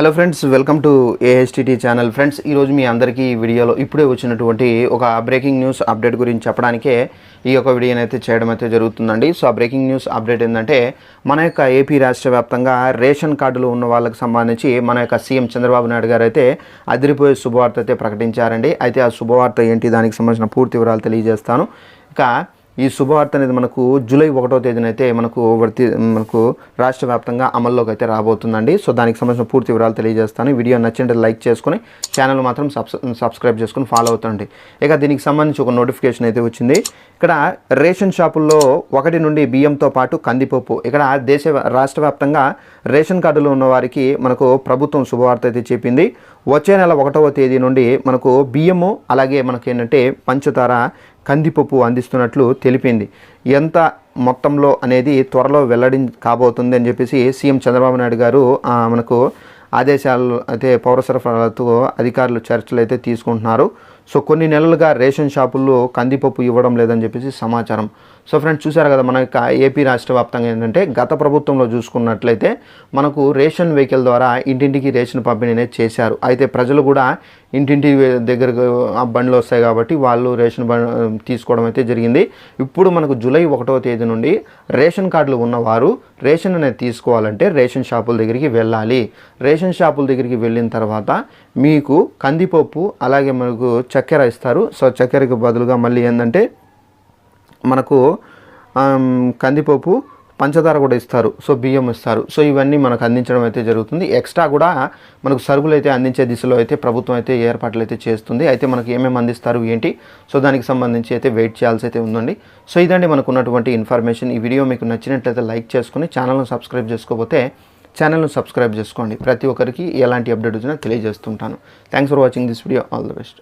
Hello friends welcome to AHTT channel. Friends ఈరోజు మీ అందరికీ ఈ వీడియోలో ఇప్పుడే వచ్చినటువంటి ఒక బ్రేకింగ్ న్యూస్ అప్డేట్ గురించి చెప్పడానికే ఈ యొక్క వీడియోని అయితే చేయడం అయితే జరుగుతుందండి. సో ఆ బ్రేకింగ్ న్యూస్ అప్డేట్ ఏంటంటే మన యొక్క ఏపీ రాష్ట్ర వ్యాప్తంగా రేషన్ కార్డులు ఉన్న వాళ్ళకి సంబంధించి మన యొక్క సీఎం చంద్రబాబు నాయుడు గారు అయితే అదిరిపోయే శుభవార్త అయితే ప్రకటించారండి. అయితే ఆ శుభవార్త ఏంటి దానికి సంబంధించిన పూర్తి వివరాలు తెలియజేస్తాను. ఇక ఈ శుభవార్త అనేది మనకు జూలై ఒకటో తేదీన అయితే మనకు వర్తి మనకు రాష్ట్ర వ్యాప్తంగా అమల్లోకి అయితే రాబోతుందండి. సో దానికి సంబంధించిన పూర్తి వివరాలు తెలియజేస్తాను. వీడియో నచ్చింటే లైక్ చేసుకొని ఛానల్ మాత్రం సబ్స్ సబ్స్క్రైబ్ చేసుకొని ఫాలో అవుతుండండి. ఇక దీనికి సంబంధించి ఒక నోటిఫికేషన్ అయితే వచ్చింది. ఇక్కడ రేషన్ షాపుల్లో ఒకటి నుండి బియ్యంతో పాటు కందిపప్పు. ఇక్కడ దేశ రాష్ట్ర వ్యాప్తంగా రేషన్ కార్డులు ఉన్న వారికి మనకు ప్రభుత్వం శుభవార్త అయితే చెప్పింది. వచ్చే నెల ఒకటవ తేదీ నుండి మనకు బియ్యము అలాగే మనకి ఏంటంటే పంచదార కందిపప్పు అందిస్తున్నట్లు తెలిపింది. ఎంత మొత్తంలో అనేది త్వరలో వెల్లడి కాబోతుంది అని చెప్పేసి సీఎం చంద్రబాబు నాయుడు గారు మనకు ఆదేశాలు అయితే పౌర సరఫరాలతో అధికారులు చర్చలు అయితే తీసుకుంటున్నారు. సో కొన్ని నెలలుగా రేషన్ షాపుల్లో కందిపప్పు ఇవ్వడం లేదని చెప్పేసి సమాచారం. సో ఫ్రెండ్స్ చూసారు కదా మన యొక్క ఏపీ రాష్ట్ర వ్యాప్తంగా ఏంటంటే గత ప్రభుత్వంలో చూసుకున్నట్లయితే మనకు రేషన్ వెహికల్ ద్వారా ఇంటింటికి రేషన్ పంపిణీ చేశారు. అయితే ప్రజలు కూడా ఇంటింటి దగ్గరకు బండ్లు వస్తాయి కాబట్టి వాళ్ళు రేషన్ బండ్ తీసుకోవడం అయితే జరిగింది. ఇప్పుడు మనకు జూలై ఒకటవ తేదీ నుండి రేషన్ కార్డులు ఉన్నవారు రేషన్ అనేది తీసుకోవాలంటే రేషన్ షాపుల దగ్గరికి వెళ్ళాలి. రేషన్ షాపుల దగ్గరికి వెళ్ళిన తర్వాత మీకు కందిపప్పు అలాగే మనకు చ చక్కెర ఇస్తారు. సో చక్కెరకు బదులుగా మళ్ళీ ఏంటంటే మనకు కందిపప్పు పంచదార కూడా ఇస్తారు. సో బియ్యం ఇస్తారు. సో ఇవన్నీ మనకు అందించడం అయితే జరుగుతుంది. ఎక్స్ట్రా కూడా మనకు సరుకులు అయితే అందించే దిశలో అయితే ప్రభుత్వం అయితే ఏర్పాట్లు అయితే చేస్తుంది. అయితే మనకు ఏమేమి అందిస్తారు ఏంటి? సో దానికి సంబంధించి అయితే వెయిట్ చేయాల్సి అయితే ఉందండి. సో ఇదండి మనకు ఉన్నటువంటి ఇన్ఫర్మేషన్. ఈ వీడియో మీకు నచ్చినట్లయితే లైక్ చేసుకుని ఛానల్ను సబ్స్క్రైబ్ చేసుకోకపోతే ఛానల్ను సబ్స్క్రైబ్ చేసుకోండి. ప్రతి ఒక్కరికి ఎలాంటి అప్డేట్ వచ్చినా తెలియజేస్తుంటాను. Thanks for watching this video all the best